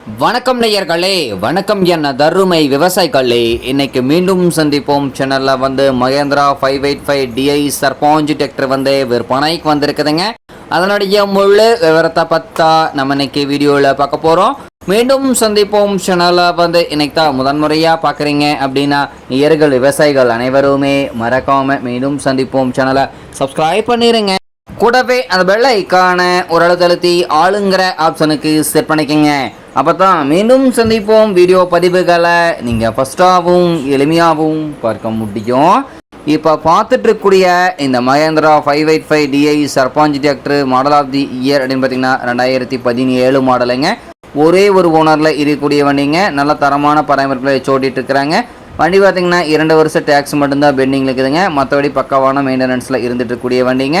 வணக்கம் நேயர்களே வணக்கம் என்ன தருமை விவசாயிகளே. இன்னைக்கு மீண்டும் சந்திப்போம். சேனலில் வந்து Mahindra five eight five DI Sarpanch tractor வந்து விற்பனைக்கு வந்திருக்குதுங்க. அதனுடைய முழு விவரத்தை பார்த்தா நம்ம இன்னைக்கு வீடியோவில் பார்க்க போகிறோம் மீண்டும் சந்திப்போம். சேனலை வந்து இன்னைக்கு தான் முதன்முறையாக பார்க்குறீங்க அப்படின்னா நேயர்கள் விவசாயிகள் அனைவருமே மறக்காமல் மீண்டும் சந்திப்போம். சேனலை சப்ஸ்கிரைப் பண்ணிடுங்க கூடவே அந்த பெல் ஐக்கான ஒரு அழுத்தழுத்தி ஆளுங்கிற ஆப்ஷனுக்கு செட் பண்ணிக்கங்க. அப்போ தான் மீண்டும் சந்திப்போம். வீடியோ பதிவுகளை நீங்கள் ஃபஸ்ட்டாகவும் எளிமையாகவும் பார்க்க முடியும். இப்போ பார்த்துட்டு இந்த Mahindra five eight five DI Sarpanch tractor model of the year அப்படின்னு பார்த்தீங்கன்னா ரெண்டாயிரத்தி பதினேழு மாடலுங்க ஒரே ஒரு ஓனரில் இருக்கக்கூடிய வண்டிங்க நல்ல தரமான பராமரிப்பில் வச்சு இருக்கிறாங்க வண்டி பார்த்தீங்கன்னா இரண்டு வருஷம் டேக்ஸ் மட்டும்தான் பெண்டிங்கில் இருக்குதுங்க. மற்றபடி பக்கவான மெயின்டெனன்ஸில் இருந்துட்டு இருக்கக்கூடிய வண்டிங்க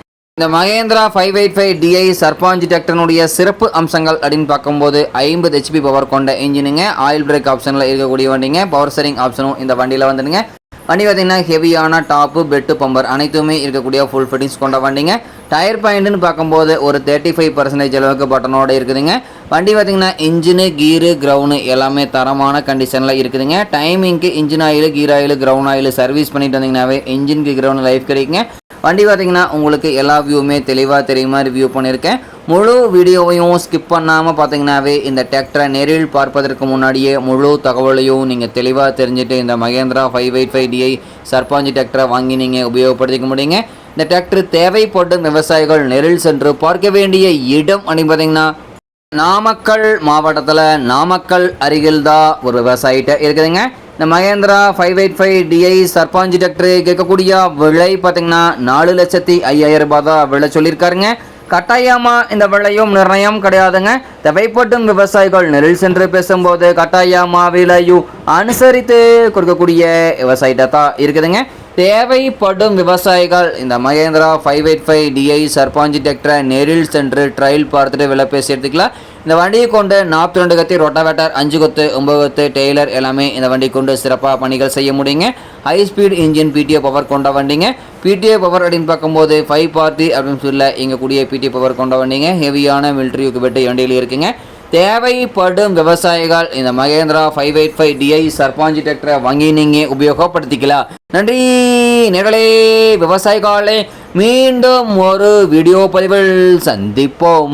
இந்த Mahindra five eight five DI Sarpanch டிராக்டர்னுடைய சிறப்பு அம்சங்கள் அப்படின்னு பார்க்கும்போது ஐம்பது ஹெச்பி பவர் கொண்ட இன்ஜினுங்க ஆயில் பிரேக் ஆப்ஷனில் இருக்கக்கூடிய வண்டிங்க. பவர் ஸ்டரிங் ஆப்ஷனும் இந்த வண்டியில் வந்துடுங்க. வண்டி பார்த்தீங்கன்னா ஹெவியான டாப்பு பெட்டு பம்பர் அனைத்துமே இருக்கக்கூடிய ஃபுல் ஃபிட்டிங்ஸ் கொண்ட வண்டிங்க. டயர் பாயிண்ட்டுன்னு பார்க்கும்போது ஒரு தேர்ட்டி ஃபைவ் பர்சன்டேஜ் அளவுக்கு பட்டனோடு இருக்குதுங்க. வண்டி பார்த்தீங்கன்னா இன்ஜினு கீரு கிரவுண்டு எல்லாமே தரமான கண்டிஷனில் இருக்குதுங்க. டைமிங்க்கு engine oil gear oil ground oil service பண்ணிட்டு வந்தீங்கன்னாவே இன்ஜினுக்கு கிரவுண்ட் லைஃப் கிடைக்குங்க. வண்டி பார்த்தீங்கன்னா உங்களுக்கு எல்லா வியூவுமே தெளிவாக தெரியுமா ரிவ்யூ பண்ணியிருக்கேன். முழு வீடியோவையும் ஸ்கிப் பண்ணாமல் பார்த்தீங்கன்னாவே இந்த டிராக்டரை நேரில் பார்ப்பதற்கு முன்னாடியே முழு தகவலையும் நீங்கள் தெளிவாக தெரிஞ்சுட்டு இந்த Mahindra five eight five DI Sarpanch டிராக்டரை வாங்கி நீங்கள் உபயோகப்படுத்திக்க முடியுங்க. இந்த டிராக்டர் தேவைப்படும் விவசாயிகள் நெரில் சென்று பார்க்க வேண்டிய இடம் அப்படின்னு பார்த்தீங்கன்னா நாமக்கல் மாவட்டத்தில் நாமக்கல் அருகில் தான் ஒரு விவசாயிட்ட இருக்குதுங்க. இந்த Mahindra five eight five DI Sarpanch tractor கேட்கக்கூடிய விலை பார்த்தீங்கன்னா நாலு லட்சத்தி ஐயாயிரம் ரூபாய் தான் விலை சொல்லியிருக்காருங்க. கட்டாயமா இந்த விலையும் நிர்ணயம் கிடையாதுங்க. தேவைப்படும் விவசாயிகள் நெரில் சென்று பேசும்போது கட்டாயமா விலையும் அனுசரித்து கொடுக்கக்கூடிய விவசாயிட்ட தான் இருக்குதுங்க. தேவைப்படும் விவசாயிகள் இந்த Mahindra five eight five DI Sarpanch டிராக்டரை நேரில் சென்று ட்ரையல் பார்த்துட்டு விலை பேசி எடுத்துக்கலாம். இந்த வண்டியை கொண்டு நாற்பத்தி ரெண்டு கத்தி ரொட்டாவேட்டர் அஞ்சு கொத்து ஒம்பது கொத்து டெய்லர் எல்லாமே இந்த வண்டி கொண்டு சிறப்பாக பணிகள் செய்ய முடியுங்க. High speed engine PTO power கொண்ட வண்டிங்க. பிடிஓ பவர் அப்படின்னு பார்க்கும்போது ஃபைவ் பார்ட்டி அப்படின்னு சொல்ல கூடிய பிடிஓ பவர் கொண்ட வண்டிங்க. ஹெவியான மிலிட்ரி வெட்டு வண்டியில் இருக்குங்க. தேவைப்படும் விவசாயிகள் இந்த Mahindra five eight five DI Sarpanch டிராக்டரை வாங்கி நீங்கள் உபயோகப்படுத்திக்கலாம் நன்றி நிகழே விவசாயிகளே. மீண்டும் ஒரு வீடியோ பதிவில் சந்திப்போம்.